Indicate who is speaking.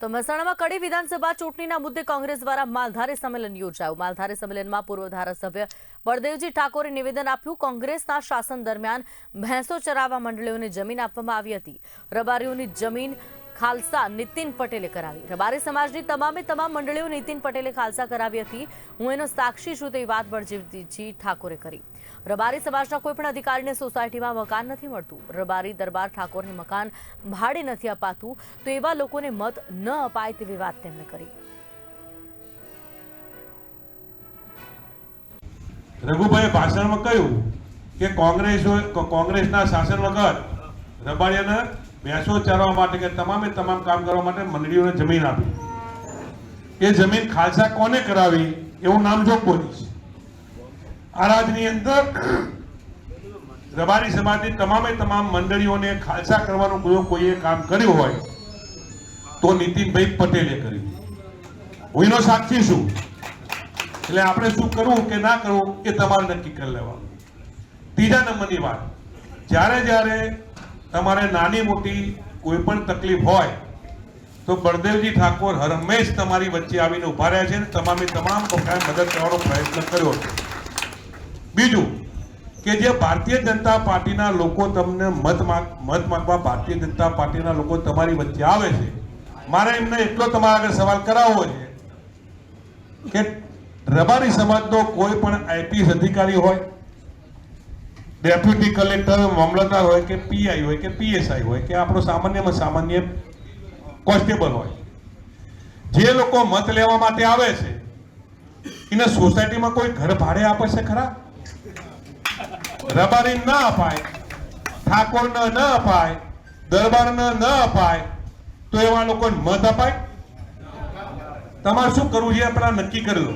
Speaker 1: તો મહેસાણામાં કડી વિધાનસભા ચૂંટણીના મુદ્દે કોંગ્રેસ દ્વારા માલધારી સંમેલન યોજાયું. માલધારી સંમેલનમાં પૂર્વ ધારાસભ્ય બળદેવજી ઠાકોરે નિવેદન આપ્યું, કોંગ્રેસના શાસન દરમિયાન ભેંસો ચરાવવા મંડળીઓને જમીન આપવામાં આવી હતી. રબારીઓની જમીન ખાલસા નીતિન પટેલે કરાવી. રબારી સમાજની તમામે તમામ મંડળીઓ નીતિન પટેલે ખાલસા કરાવી હતી. હું એનો સાક્ષી છું તેવી વાત બળદેવજી ઠાકોરે કરી. રબારી સમાજના કોઈ અધિકારીને સોસાયટીમાં મકાન નથી મળતું. રબારી દરબાર ઠાકોરને મકાન ભાડે નથી અપાતું. તો એવા લોકોને મત ન અપાય તેવી વાત તેમણે કરી.
Speaker 2: રઘુભાઈએ ભાષણમાં કહ્યું કે કોંગ્રેસ કોંગ્રેસના શાસન વગર રબાડિયાને ભેંસો ચારવા માટે કે તમામે તમામ કામ કરવા માટે મંડળીઓને જમીન આપી. એ જમીન ખાલસા કોને કરાવી? એવું નામ જો બોલીશ આ રાજની અંદર રબારી સમાજની તમામે તમામ મંડળીઓને ખાલસા કરવાનું કોઈ કોઈએ કામ કર્યું હોય, તો નીતિનભાઈ પટેલે કર્યું. હું એનો સાક્ષી છું. એટલે આપણે શું કરવું કે ના કરવું એ તમારે નક્કી કરી લેવાનું. ત્રીજા નંબરની વાત. જ્યારે જ્યારે તમારે નાની મોટી કોઈ પણ તકલીફ હોય, તો બળદેવજી ઠાકોર હર હંમેશ તમારી વચ્ચે આવીને ઊભા રહ્યા છે અને તમામે તમામ પ્રકારે મદદ કરવાનો પ્રયત્ન કર્યો છે. બીજું કે જે ભારતીય જનતા પાર્ટીના લોકો તમને મત માગ મત માંગવા ભારતીય જનતા પાર્ટીના લોકો તમારી વચ્ચે આવે છે, મારે એમને એટલો તમારા આગળ સવાલ કરાવવો છે કે રબારી સમાજનો કોઈ પણ આઈપીએસ અધિકારી હોય, ડેપ્યુટી કલેક્ટર, મામલતદાર હોય કે પીઆઈ હોય કે પીએસઆઈ હોય કે આપણો સામાન્યમાં સામાન્ય કોન્સ્ટેબલ હોય, જે લોકો મત લેવા માટે આવે છે, એને સોસાયટીમાં કોઈ ઘર ભાડે આપે છે ખરા? રબારી ન અપાય ઠાકોરને ન અપાય દરબારને ન અપાય, તો એવા લોકોને મત અપાય? તમારે શું કરવું છે આપણા નક્કી કરી લો.